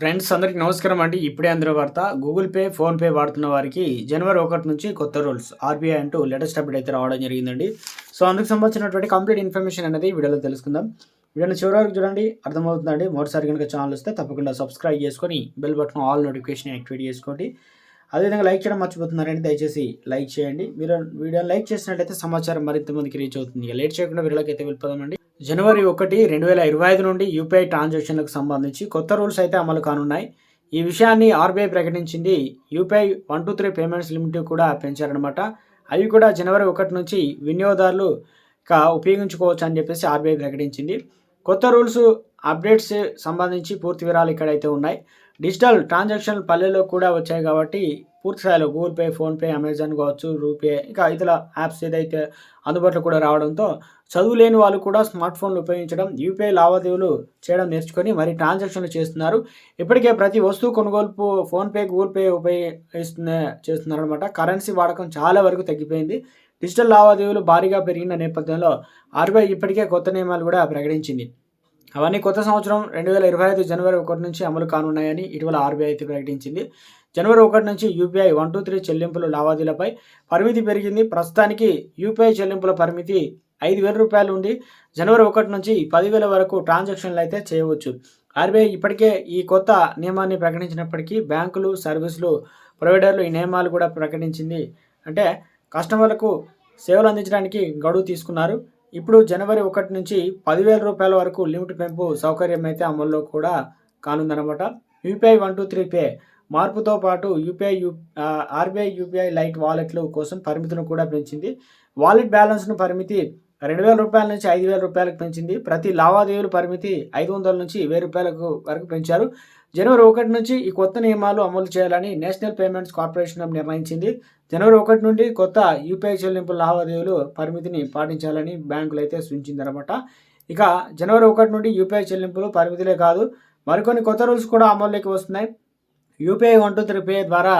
Friends అందరికీ నమస్కారం అండి. ఇప్పుడే అందరూ వార్త గూగుల్ పే ఫోన్పే వాడుతున్న వారికి జనవరి ఒకటి నుంచి కొత్త రూల్స్ ఆర్బీఐ అంటూ లేటెస్ట్ అప్డేట్ అయితే రావడం జరిగిందండి. సో అందుకు సంబంధించినటువంటి కంప్లీట్ ఇన్ఫర్మేషన్ అనేది వీడియోలో తెలుసుకుందాం. వీడియోని చివరి వరకు చూడండి అర్థమవుతుందండి. మొదటిసారి కనుక ఛానల్ వస్తే తప్పకుండా సబ్స్క్రైబ్ చేసుకొని bell button all notification activate చేసుకోండి. అదేవిధంగా లైక్ చేయడం మర్చిపోతున్నారండి దయచేసి లైక్ చేయండి. మీరు వీడియో లైక్ చేసినట్లయితే సమాచారం మరింత మందికి రీచ్ అవుతుంది. లేట్ చేయకుండా వీళ్ళకైతే అయితే వెళ్ళిపోదామండి. జనవరి ఒకటి రెండు వేల ఇరవై ఐదు నుండి యూపీఐ ట్రాన్సాక్షన్లకు సంబంధించి కొత్త రూల్స్ అయితే అమలు కానున్నాయి. ఈ విషయాన్ని ఆర్బీఐ ప్రకటించింది. UPI one two three payments limit కూడా పెంచారనమాట అవి కూడా జనవరి ఒకటి నుంచి వినియోగదారులు ఇక ఉపయోగించుకోవచ్చు అని చెప్పేసి ఆర్బీఐ ప్రకటించింది. కొత్త రూల్స్ అప్డేట్స్ సంబంధించి పూర్తి వివరాలు ఇక్కడైతే ఉన్నాయి. డిజిటల్ ట్రాన్సాక్షన్ పల్లెల్లో కూడా వచ్చాయి కాబట్టి పూర్తి స్థాయిలో గూగుల్ పే ఫోన్పే అమెజాన్ కావచ్చు రూపే ఇంకా ఇతర యాప్స్ ఏదైతే అందుబాటులో కూడా రావడంతో చదువు లేని వాళ్ళు కూడా స్మార్ట్ ఫోన్లు ఉపయోగించడం యూపీఐ లావాదేవీలు చేయడం నేర్చుకొని మరి ట్రాన్సాక్షన్లు చేస్తున్నారు. ఇప్పటికే ప్రతి వస్తువు కొనుగోలు ఫోన్పే గూగుల్ పే ఉపయోగిస్తున్న చేస్తున్నారు అనమాట కరెన్సీ వాడకం చాలా వరకు తగ్గిపోయింది. డిజిటల్ లావాదేవీలు భారీగా పెరిగిన నేపథ్యంలో ఆర్బీఐ ఇప్పటికే కొత్త నియమాలు కూడా ప్రకటించింది. అవన్నీ కొత్త సంవత్సరం రెండు వేల ఇరవై ఐదు జనవరి ఒకటి నుంచి అమలు కానున్నాయని ఇటీవల ఆర్బీఐ అయితే ప్రకటించింది. జనవరి ఒకటి నుంచి యూపీఐ వన్ టూ త్రీ చెల్లింపుల లావాదేవీలపై పరిమితి పెరిగింది. ప్రస్తుతానికి యూపీఐ చెల్లింపుల పరిమితి ఐదు వేల రూపాయలు ఉండి జనవరి ఒకటి నుంచి పదివేల వరకు ట్రాన్సాక్షన్లు అయితే చేయవచ్చు. ఆర్బీఐ ఇప్పటికే ఈ కొత్త నియమాన్ని ప్రకటించినప్పటికీ బ్యాంకులు సర్వీసులు ప్రొవైడర్లు ఈ నియమాలు కూడా ప్రకటించింది. అంటే కస్టమర్లకు సేవలు అందించడానికి గడువు తీసుకున్నారు. ఇప్పుడు జనవరి ఒకటి నుంచి పదివేల రూపాయల వరకు లిమిట్ పెంపు సౌకర్యం అయితే అమల్లో కూడా కానుందనమాట UPI one two three pay మార్పుతో పాటు UPI U RBI UPI lite వాలెట్లు కోసం పరిమితిని కూడా పెంచింది. వాలెట్ బ్యాలెన్స్ను పరిమితి రెండు వేల రూపాయల నుంచి ఐదు వేల రూపాయలకు పెంచింది. ప్రతి లావాదేవీల పరిమితి ఐదు వందల నుంచి వెయ్యి రూపాయలకు వరకు పెంచారు. జనవరి ఒకటి నుంచి ఈ కొత్త నియమాలు అమలు చేయాలని నేషనల్ పేమెంట్స్ కార్పొరేషన్ నిర్ణయించింది. జనవరి ఒకటి నుండి కొత్త యూపీఐ చెల్లింపుల లావాదేవీలు పరిమితిని పాటించాలని బ్యాంకులు అయితే సూచించిందనమాట. ఇక జనవరి ఒకటి నుండి యూపీఐ చెల్లింపులు పరిమితులే కాదు మరికొన్ని కొత్త రూల్స్ కూడా అమల్లోకి వస్తున్నాయి. యూపీఐ వన్ టూ త్రీ ద్వారా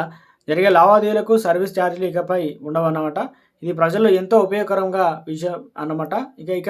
జరిగే లావాదేవీలకు సర్వీస్ ఛార్జీలు ఇకపై ఉండవన్నమాట. ఇది ప్రజల్లో ఎంతో ఉపయోగకరంగా విషయం అన్నమాట. ఇక ఇక